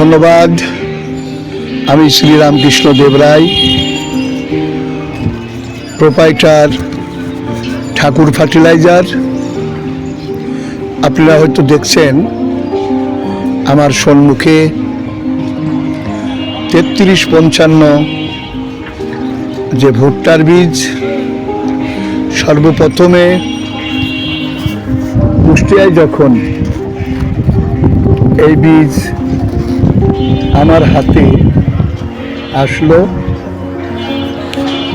ধন্যবাদ। আমি Sriramkrishna Debroy proprietor Thakur fertiliser আপনারা হয়তো দেখছেন আমার সম্মুখে তেত্রিশ পঞ্চান্ন যে ভুট্টার বীজ, সর্বপ্রথমে কুষ্টিয়ায় যখন এই বীজ আমার হাতে আসলো।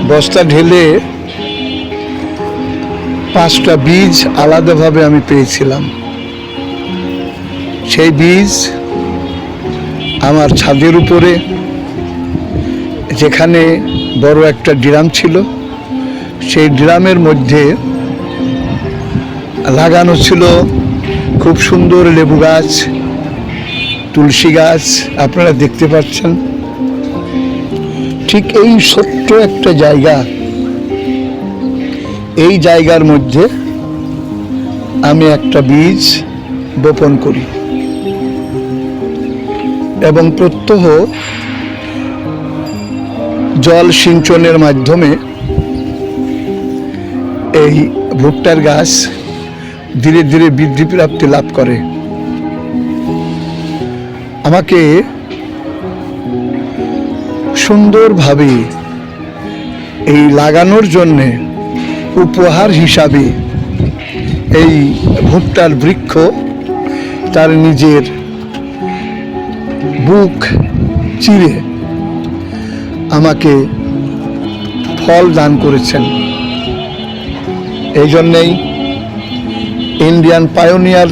বস্তা ঢেলে পাঁচটা বীজ আলাদাভাবে আমি পেয়েছিলাম। সেই বীজ আমার ছাদের উপরে, যেখানে বড় একটা ড্রাম ছিল। সেই ড্রামের মধ্যে লাগানো ছিল খুব সুন্দর লেবু গাছ। তুলসী গাছ, আপনারা দেখতে পাচ্ছেন। ঠিক এই ছোট্ট একটা জায়গা। এই জায়গার মধ্যে আমি একটা বীজ বপন করি। এবং প্রত্যহ জল সিঞ্চনের মাধ্যমে এই ভুট্টার গাছ ধীরে ধীরে বৃদ্ধি প্রাপ্তি লাভ করে। আমাকে সুন্দরভাবে এই লাগানোর জন্যে উপহার হিসাবে এই ভুট্টার বৃক্ষ তার নিজের বুক চিরে আমাকে ফল দান করেছেন। এই জন্যেই ইন্ডিয়ান পায়োনিয়ার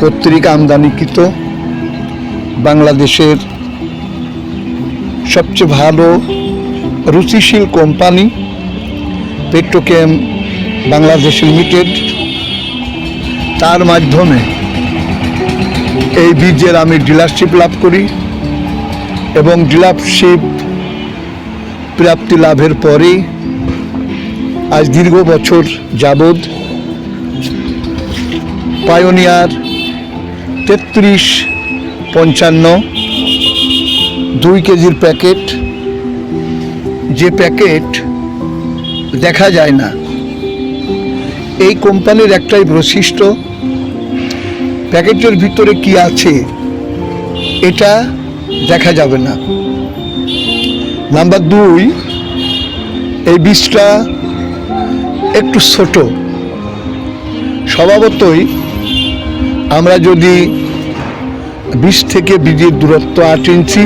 কর্তৃক আমদানিকৃত বাংলাদেশের সবচেয়ে ভালো রুচিশীল কোম্পানি পেট্রোকেম বাংলাদেশ লিমিটেড, তার মাধ্যমে এই বীজের আমি ডিলারশিপ লাভ করি এবং ডিলারশিপ প্রাপ্তি লাভের পরে আজ দীর্ঘ বছর যাবৎ পায়োনিয়ার তেত্রিশ পঞ্চান্ন, দুই কেজির প্যাকেট। যে প্যাকেট দেখা যায় না, এই কোম্পানির একটাই বৈশিষ্ট্য, প্যাকেটের ভিতরে কি আছে, এটা দেখা যাবে না। নাম্বার দুই, এই বীজটা একটু ছোট। স্বভাবতই আমরা যদি বিশ থেকে বীজের দূরত্ব আট ইঞ্চি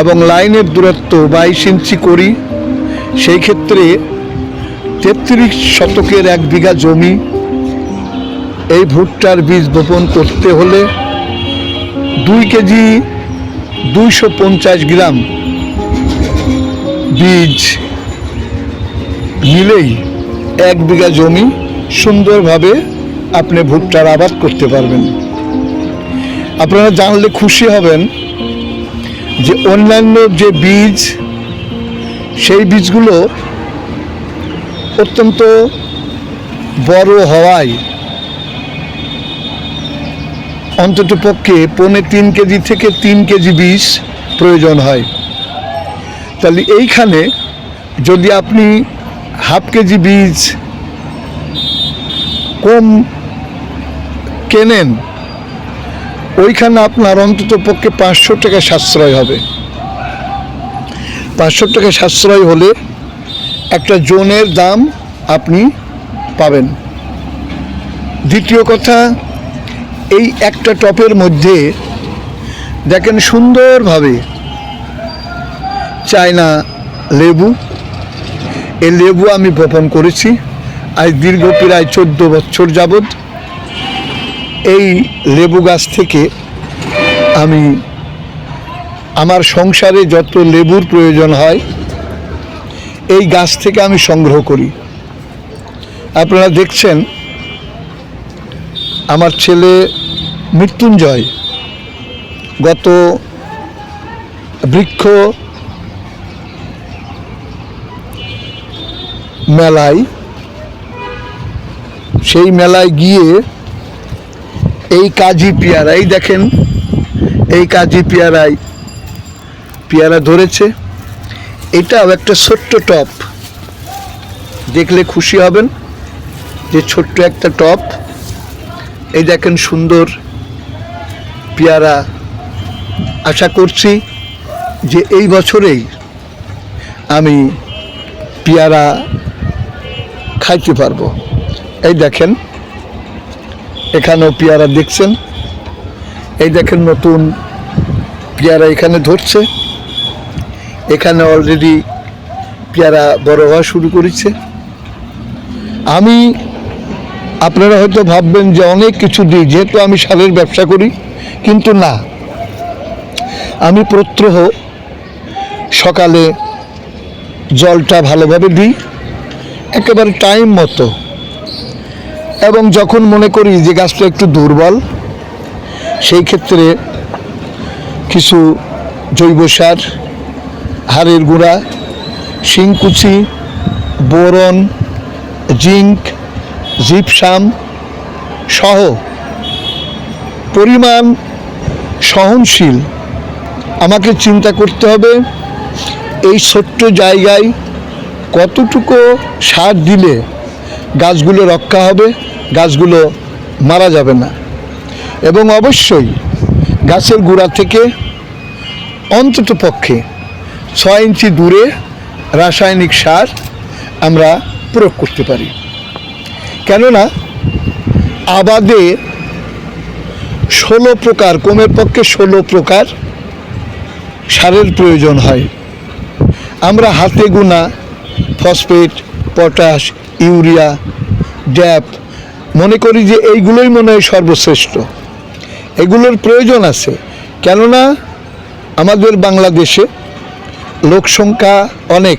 এবং লাইনের দূরত্ব বাইশ ইঞ্চি করি। সেই ক্ষেত্রে তেত্রিশ শতকের এক বিঘা জমি এই ভুট্টার বীজ বপন করতে হলে দুই কেজি দুইশো পঞ্চাশ গ্রাম বীজ নিলেই এক বিঘা জমি সুন্দরভাবে আপনি ভুট্টার আবাদ করতে পারবেন। আপনারা জানলে খুশি হবেন যে অন্যান্য যে বীজ, সেই বীজগুলো অত্যন্ত বড় হওয়ায় অন্তত পক্ষে পৌনে তিন কেজি থেকে তিন কেজি বীজ প্রয়োজন হয়। তাহলে এইখানে যদি আপনি হাফ কেজি বীজ কম কেনেন ওইখানে আপনার অন্তত পক্ষে পাঁচশো টাকা সাশ্রয় হবে। পাঁচশো টাকা সাশ্রয় হলে একটা জোনের দাম আপনি পাবেন। দ্বিতীয় কথা, এই একটা টপের মধ্যে দেখেন সুন্দরভাবে চায়না লেবু। এই লেবু আমি বপন করেছি। আজ দীর্ঘ প্রায় চোদ্দ বছর যাবৎ এই লেবু গাছ থেকে আমি আমার সংসারে যত লেবুর প্রয়োজন হয়, এই গাছ থেকে আমি সংগ্রহ করি। আপনারা দেখছেন, আমার ছেলে মৃত্যুঞ্জয় গত বৃক্ষ মেলায়, সেই মেলায় গিয়ে এই কাজী পেয়ারা এই দেখেন, এই কাজী পেয়ারায় পেয়ারা ধরেছে। এটাও একটা ছোট্ট টপ। দেখলে খুশি হবেন যে ছোট্ট একটা টপ। এই দেখেন সুন্দর পেয়ারা। আশা করছি যে এই বছরেই আমি পেয়ারা খাইতে পারব। এই দেখেন। এখানেও পেয়ারা দেখছেন। এই দেখেন নতুন পেয়ারা এখানে ধরছে। এখানে অলরেডি পেয়ারা বড় হওয়া শুরু করেছে। আমি, আপনারা হয়তো ভাববেন যে অনেক কিছু দিই, যেহেতু আমি সারের ব্যবসা করি, কিন্তু না। আমি প্রত্যহ সকালে জলটা ভালোভাবে দিই। একেবারে টাইম মতো। এবং যখন মনে করি যে গাছটা একটু দুর্বল, সেই ক্ষেত্রে কিছু জৈব সার, হাড়ের গুঁড়া, শিংকুচি, বোরন জিঙ্ক জিপসাম সহ পরিমাণ সহনশীল আমাকে চিন্তা করতে হবে এই ছোট্ট জায়গায় কতটুকু সার দিলে গাছগুলো রক্ষা হবে। গাছগুলো মারা যাবে না। এবং অবশ্যই গাছের গোড়া থেকে অন্তত পক্ষে ছয় ইঞ্চি দূরে রাসায়নিক সার আমরা প্রয়োগ করতে পারি। কেননা আবাদে ষোলো প্রকার, কমের পক্ষে ষোলো প্রকার সারের প্রয়োজন হয়। আমরা হাতে গোনা ফসফেট, পটাশ, ইউরিয়া, ড্যাপ মনে করি যে এইগুলোই মনে হয় সর্বশ্রেষ্ঠ। এগুলোর প্রয়োজন আছে। কেননা আমাদের বাংলাদেশে লোক সংখ্যা অনেক।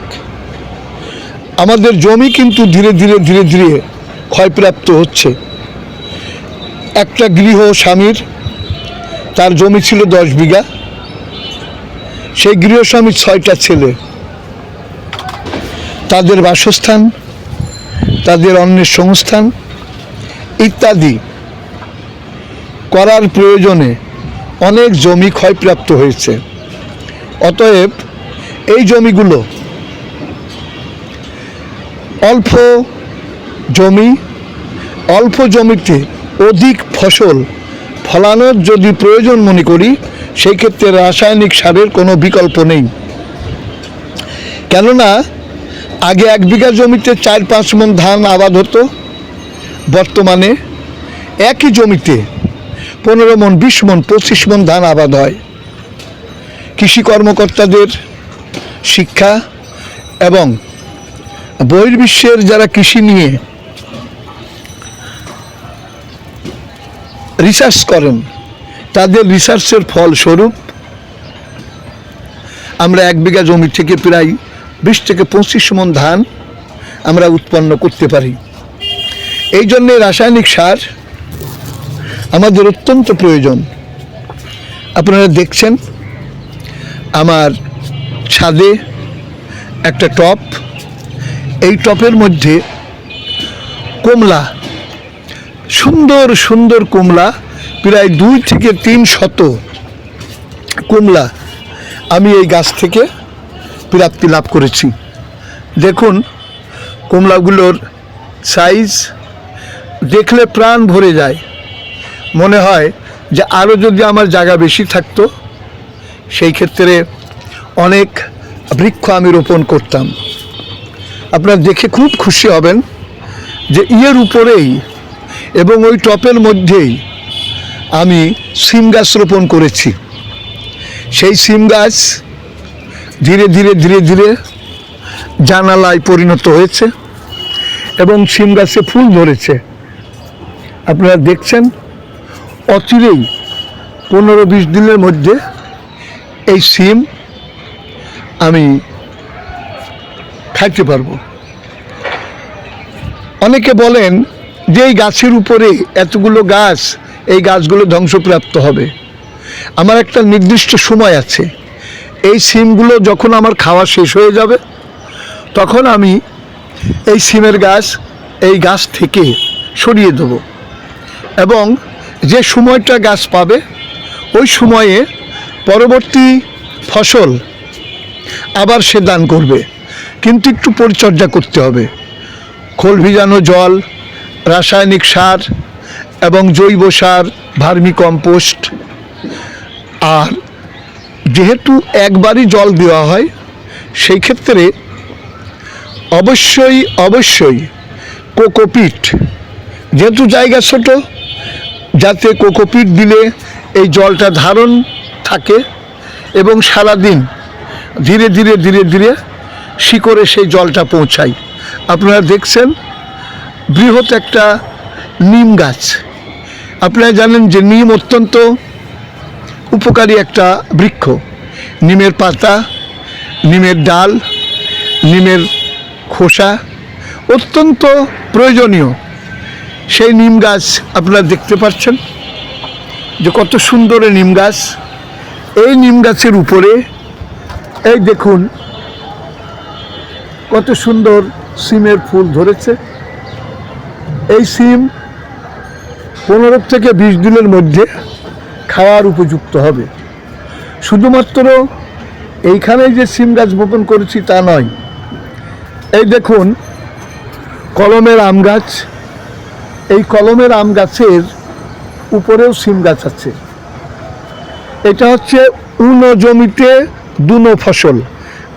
আমাদের জমি কিন্তু ধীরে ধীরে ধীরে ধীরে ক্ষয়প্রাপ্ত হচ্ছে। একটা গৃহ স্বামীর, তার জমি ছিল দশ বিঘা। সেই গৃহস্বামীর ছয়টা ছেলে। তাদের বাসস্থান, তাদের অন্যের সংস্থান ইত্যাদি করার প্রয়োজনে অনেক জমি ক্ষয়প্রাপ্ত হয়েছে। অতএব এই জমিগুলো অল্প জমি, অল্প জমিতে অধিক ফসল ফলানোর যদি প্রয়োজন মনে করি সেই ক্ষেত্রে রাসায়নিক সারের কোনো বিকল্প নেই। কেননা, আগে এক বিঘা জমিতে চার পাঁচ মন ধান আবাদ হতো বর্তমানে একই জমিতে পনেরো মন, বিশ মন, পঁচিশ মন ধান আবাদ হয়। কৃষি কর্মকর্তাদের শিক্ষা এবং বহির্বিশ্বের যারা কৃষি নিয়ে রিসার্চ করেন, তাদের রিসার্চের ফলস্বরূপ আমরা এক বিঘা জমি থেকে প্রায় বিশ থেকে পঁচিশ মন ধান আমরা উৎপন্ন করতে পারি। এই জন্যে রাসায়নিক সার আমাদের অত্যন্ত প্রয়োজন। আপনারা দেখছেন আমার ছাদে একটা টপ। এই টপের মধ্যে কমলা, সুন্দর সুন্দর কমলা, প্রায় দুই থেকে তিন শত কমলা আমি এই গাছ থেকে প্রাপ্তি লাভ করেছি। দেখুন কমলাগুলোর সাইজ দেখলে প্রাণ ভরে যায়। মনে হয় যে আরও যদি আমার জায়গা বেশি থাকতো, সেই ক্ষেত্রে অনেক বৃক্ষ আমি রোপণ করতাম। আপনারা দেখে খুব খুশি হবেন যে ইয়ের উপরেই এবং ওই টপের মধ্যেই আমি সিম গাছ রোপণ করেছি। সেই সিম গাছ ধীরে ধীরে ধীরে ধীরে জানালায় পরিণত হয়েছে এবং সিম গাছে ফুল ধরেছে। আপনারা দেখছেন, অচিরেই পনেরো বিশ দিনের মধ্যে এই সিম আমি খাইতে পারব। অনেকে বলেন যে এই গাছের উপরে এতগুলো গাছ, এই গাছগুলো ধ্বংসপ্রাপ্ত হবে। আমার একটা নির্দিষ্ট সময় আছে। এই সিমগুলো যখন আমার খাওয়া শেষ হয়ে যাবে, তখন আমি এই সিমের গাছ এই গাছ থেকে সরিয়ে দেব। এবং যে সময়টা গাছ পাবে, ওই সময়ে পরবর্তী ফসল আবার সে দান করবে। কিন্তু একটু পরিচর্যা করতে হবে। খোল ভিজানো জল, রাসায়নিক সার এবং জৈব সার ভার্মি কম্পোস্ট আর যেহেতু একবারই জল দেওয়া হয়, সেই ক্ষেত্রে অবশ্যই অবশ্যই কোকোপিট, যেহেতু জায়গা ছোট যাতে কোকোপিট দিলে এই জলটা ধারণ থাকে এবং সারাদিন ধীরে ধীরে ধীরে ধীরে শিকড়ে সেই জলটা পৌঁছায়। আপনারা দেখছেন বৃহৎ একটা নিম গাছ। আপনারা জানেন যে নিম অত্যন্ত উপকারী একটা বৃক্ষ। নিমের পাতা, নিমের ডাল, নিমের খোসা অত্যন্ত প্রয়োজনীয়। সেই নিম গাছ আপনারা দেখতে পাচ্ছেন যে কত সুন্দর নিম গাছ। এই নিম গাছের উপরে, এই দেখুন, কত সুন্দর সিমের ফুল ধরেছে। এই সিম পনেরো থেকে বিশ দিনের মধ্যে খাওয়ার উপযুক্ত হবে। শুধুমাত্র এইখানে যে সিম গাছ বপন করেছি তা নয়, এই দেখুন, কলমের আম গাছ এই কলমের আম গাছের উপরেও সিম গাছ আছে। এটা হচ্ছে উনো জমিতে দুনো ফসল।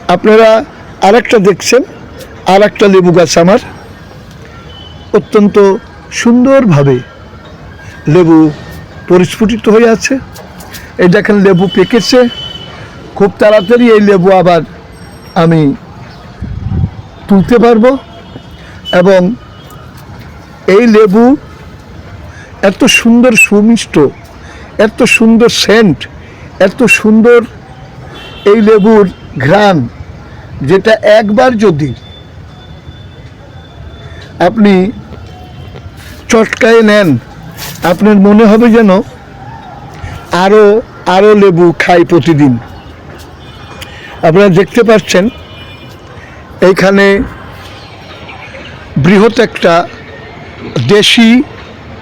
আপনারা আরেকটা দেখছেন আর একটা লেবু গাছ আমার। অত্যন্ত সুন্দরভাবে লেবু পরিস্ফুটিত হয়ে আছে। এই দেখেন লেবু পেকেছে। খুব তাড়াতাড়ি এই লেবু আবার আমি তুলতে পারব এবং এই লেবু এত সুন্দর সুমিষ্ট, এত সুন্দর সেন্ট এত সুন্দর এই লেবুর ঘ্রাণ, যেটা একবার যদি আপনি চটকায় নেন, আপনার মনে হবে যেন আরও আরও লেবু খাই প্রতিদিন। আপনারা দেখতে পাচ্ছেন, এইখানে বৃহৎ একটা দেশি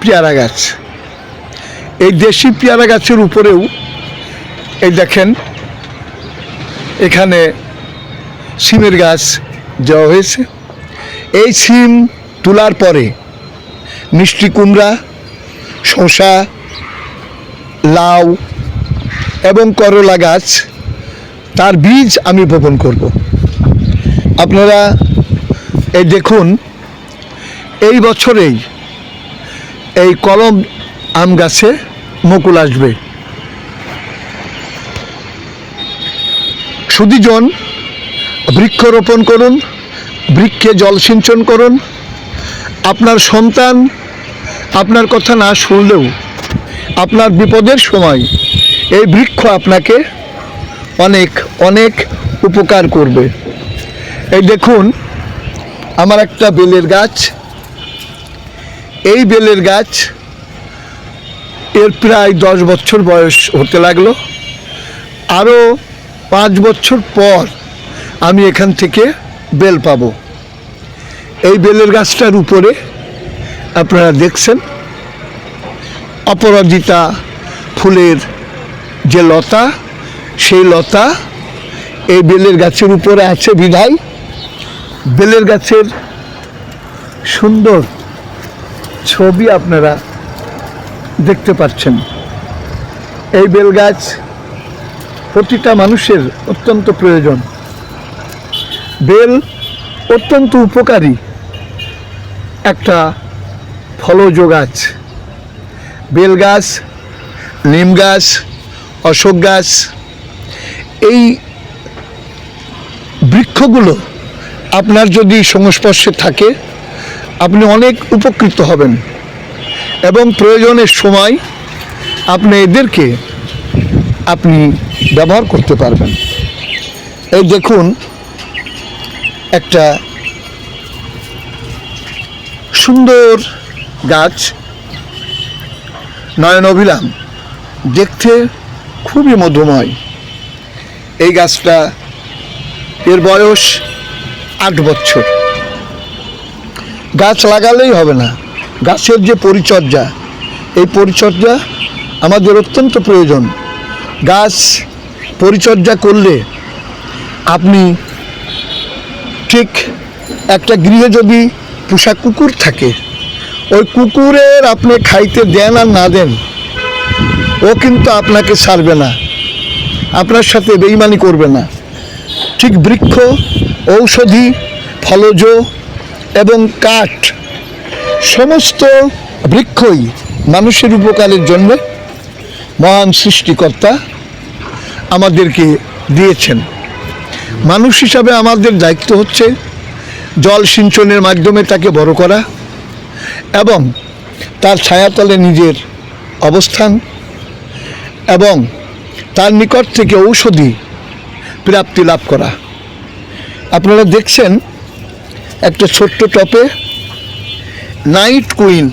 পেয়ারা গাছ। এই দেশি পেয়ারা গাছের উপরেও এই দেখেন, এখানে সিমের গাছ দেওয়া হয়েছে। এই সিম তোলার পরে মিষ্টি কুমড়া, শসা, লাউ এবং করলা গাছ, তার বীজ আমি বপন করব। আপনারা এই দেখুন এই বছরেই এই কলম আম গাছে মুকুল আসবে। সুদীজন বৃক্ষরোপণ করুন, বৃক্ষে জলসিঞ্চন করুন। আপনার সন্তান আপনার কথা না শুনলেও আপনার বিপদের সময় এই বৃক্ষ আপনাকে অনেক অনেক উপকার করবে। এই দেখুন, আমার একটা বেলের গাছ। এই বেলের গাছ এর প্রায় দশ বছর বয়স হতে লাগল। আরও পাঁচ বছর পর আমি এখান থেকে বেল পাব। এই বেলের গাছটার উপরে আপনারা দেখছেন অপরাজিতা ফুলের যে লতা, সেই লতা এই বেলের গাছের উপরে আছে বিধায়। বেলের গাছের সুন্দর ছবি আপনারা দেখতে পাচ্ছেন। এই বেল গাছ প্রতিটা মানুষের অত্যন্ত প্রয়োজন। বেল অত্যন্ত উপকারী একটা ফলজ গাছ। বেল গাছ, নিম গাছ, অশোক গাছ, এই বৃক্ষগুলো আপনার যদি সংস্পর্শে থাকে আপনি অনেক উপকৃত হবেন। এবং প্রয়োজনের সময় আপনি এদেরকে আপনি ব্যবহার করতে পারবেন। এই দেখুন, একটা সুন্দর গাছ, নয়ন অভিলাম। দেখতে খুবই মধুময়। এই গাছটা এর বয়স আট বছর। গাছ লাগালেই হবে না। গাছের যে পরিচর্যা, এই পরিচর্যা আমাদের অত্যন্ত প্রয়োজন। গাছ পরিচর্যা করলে আপনি ঠিক একটা গৃহে যদি পোষা কুকুর থাকে, ওই কুকুরের আপনি খাইতে দেন আর না দেন, ও কিন্তু আপনাকে ছাড়বে না, আপনার সাথে বেইমানি করবে না। ঠিক বৃক্ষ, ঔষধি, ফলজ এবং কাঠ, সমস্ত বৃক্ষই মানুষের উপকারের জন্য মহান সৃষ্টিকর্তা আমাদেরকে দিয়েছেন। মানুষ হিসাবে আমাদের দায়িত্ব হচ্ছে জল সিঞ্চনের মাধ্যমে তাকে বড় করা এবং তার ছায়াতলে নিজের অবস্থান এবং তার নিকট থেকে ঔষধি প্রাপ্তি লাভ করা। আপনারা দেখছেন একটা ছোট্ট টপে নাইট কুইন।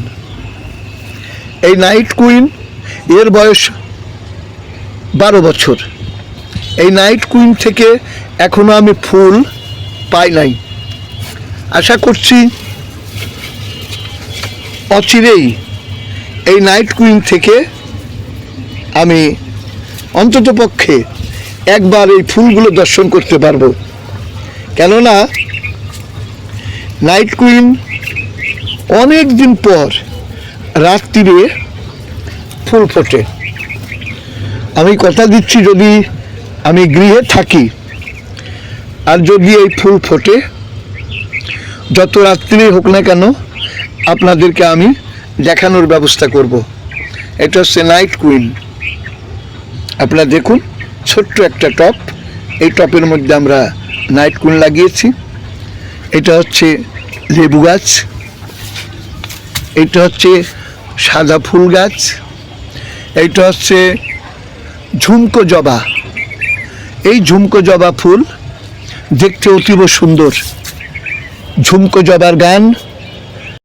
এই নাইট কুইন এর বয়স বারো বছর। এই নাইট কুইন থেকে এখনও আমি ফুল পাই নাই। আশা করছি অচিরেই এই নাইট কুইন থেকে আমি অন্তত পক্ষে একবার এই ফুলগুলো দর্শন করতে পারব। কেননা নাইট কুইন অনেক দিন পর রাত্রিরে ফুল ফোটে। আমি কথা দিচ্ছি যদি আমি গৃহে থাকি আর যদি এই ফুল ফোটে, যত রাত্রি হোক না কেন, আপনাদেরকে আমি দেখানোর ব্যবস্থা করব। এটা হচ্ছে নাইট কুইন আপনারা দেখুন, ছোট্ট একটা টপ। এই টপের মধ্যে আমরা নাইট কুইন লাগিয়েছি। এটা হচ্ছে লেবু গাছ এটা হচ্ছে সাদা ফুল গাছ, এটা হচ্ছে ঝুমকো জবা। এই ঝুমকো জবা ফুল দেখতে অতীব সুন্দর। ঝুমকো জবার গান